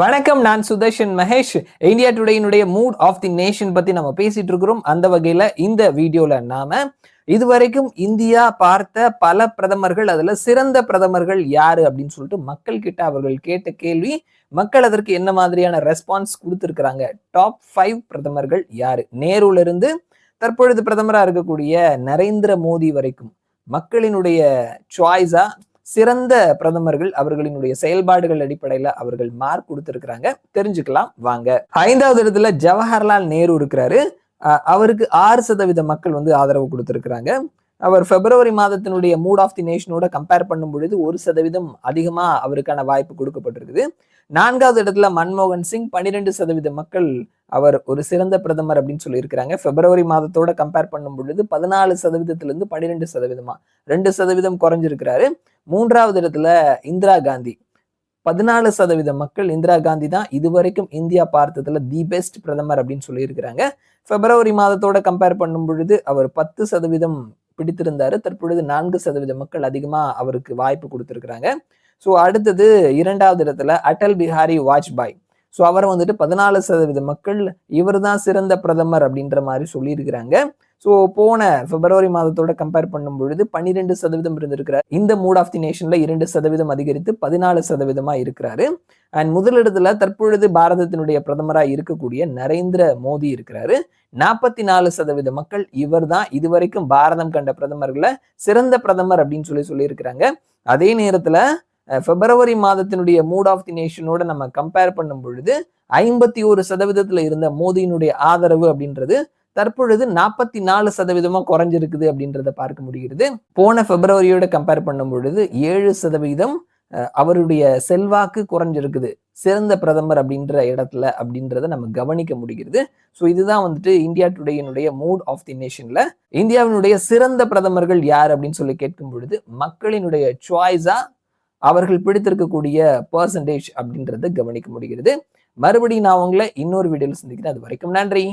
வணக்கம் நான் சுதர்ஷன் மகேஷ். இந்தியா டுடேயினுடைய மூட் ஆஃப் தி நேஷன் பத்தி நம்ம பேசிட்டு இருக்கிறோம். அந்த வகையில இந்த வீடியோல நாம இதுவரைக்கும் இந்தியா பார்த்த பல பிரதமர்கள் அதுல சிறந்த பிரதமர்கள் யாரு அப்படின்னு சொல்லிட்டு மக்கள் கிட்ட அவர்கள் கேட்ட கேள்வி மக்கள் அதற்கு என்ன மாதிரியான ரெஸ்பான்ஸ் கொடுத்துருக்குறாங்க? டாப் ஃபைவ் பிரதமர்கள் யாரு? நேருல இருந்து தற்பொழுது பிரதமராக இருக்கக்கூடிய நரேந்திர மோடி வரைக்கும் மக்களினுடைய சாய்ஸா சிறந்த பிரதமர்கள் அவர்களினுடைய செயல்பாடுகள் அடிப்படையில அவர்கள் மார்க் கொடுத்திருக்கிறாங்க. தெரிஞ்சுக்கலாம் வாங்க. ஐந்தாவது இடத்துல ஜவஹர்லால் நேரு இருக்கிறாரு. அவருக்கு ஆறு சதவீத மக்கள் வந்து ஆதரவு கொடுத்திருக்கிறாங்க. அவர் பிப்ரவரி மாதத்தினுடைய மூட் ஆஃப் தி நேஷனோட கம்பேர் பண்ணும் பொழுது ஒரு சதவீதம் அதிகமா அவருக்கான வாய்ப்பு கொடுக்கப்பட்டிருக்குது. நான்காவது இடத்துல மன்மோகன் சிங் பன்னிரெண்டு சதவீத மக்கள் அவர் ஒரு சிறந்த பிரதமர் அப்படின்னு சொல்லியிருக்கிறாங்க. பிப்ரவரி மாதத்தோட கம்பேர் பண்ணும் பொழுது பதினாலு சதவீதத்திலிருந்து பன்னிரெண்டு சதவீதமா ரெண்டு சதவீதம் குறைஞ்சிருக்கிறாரு. மூன்றாவது இடத்துல இந்திரா காந்தி. பதினாலு சதவீத மக்கள் இந்திரா காந்தி தான் இதுவரைக்கும் இந்தியா பார்த்ததுல தி பெஸ்ட் பிரதமர் அப்படின்னு சொல்லியிருக்கிறாங்க. பிப்ரவரி மாதத்தோட கம்பேர் பண்ணும் பொழுது அவர் பத்து சதவீதம் பிடித்திருந்தாரு. தற்பொழுது நான்கு சதவீத மக்கள் அதிகமா அவருக்கு வாய்ப்பு கொடுத்திருக்கிறாங்க. ஸோ அடுத்தது இரண்டாவது இடத்துல அடல் பிஹாரி வாஜ்பாய். ஸோ அவர் வந்துட்டு பதினாலு சதவீத மக்கள் இவர் தான் சிறந்த பிரதமர் அப்படின்ற மாதிரி சொல்லியிருக்கிறாங்க. ஸோ போன பிப்ரவரி மாதத்தோட கம்பேர் பண்ணும் பொழுது பன்னிரெண்டு சதவீதம் இருந்திருக்கிறார். இந்த மூட் ஆஃப் தி நேஷன்ல இரண்டு சதவீதம் அதிகரித்து பதினாலு சதவீதமா இருக்கிறாரு. அண்ட் முதலிடத்துல தற்பொழுது பாரதத்தினுடைய பிரதமராக இருக்கக்கூடிய நரேந்திர மோடி இருக்கிறாரு. நாற்பத்தி நாலு சதவீத மக்கள் இவர் தான் இதுவரைக்கும் பாரதம் கண்ட பிரதமர்களை சிறந்த பிரதமர் அப்படின்னு சொல்லி சொல்லியிருக்கிறாங்க. அதே நேரத்துல பிப்ரவரி மாதத்தினுடைய மூட் ஆஃப் தி நேஷனோட நம்ம கம்பேர் பண்ணும் பொழுது ஐம்பத்தி ஒரு சதவீதத்துல இருந்த மோடியினுடைய ஆதரவு அப்படின்றது தற்பொழுது நாற்பத்தி நாலு சதவீதமாக குறைஞ்சிருக்குது அப்படின்றத பார்க்க முடிகிறது. போன பிப்ரவரியோட கம்பேர் பண்ணும் பொழுது ஏழு சதவீதம் அவருடைய செல்வாக்கு குறைஞ்சிருக்குது. சிறந்த பிரதமர் அப்படின்ற இடத்துல அப்படின்றத நம்ம கவனிக்க முடிகிறது. ஸோ இதுதான் வந்துட்டு இந்தியா டுடேயினுடைய மூட் ஆஃப் தி நேஷன்ல இந்தியாவினுடைய சிறந்த பிரதமர்கள் யார் அப்படின்னு சொல்லி கேட்கும் பொழுது மக்களினுடைய சாய்ஸா அவர்கள் பிடித்திருக்கக்கூடிய பர்சன்டேஜ் அப்படின்றத கவனிக்க முடிகிறது. மறுபடியும் நான் உங்களை இன்னொரு வீடியோவில் சந்திக்கிறேன். அது வரைக்கும் நன்றி.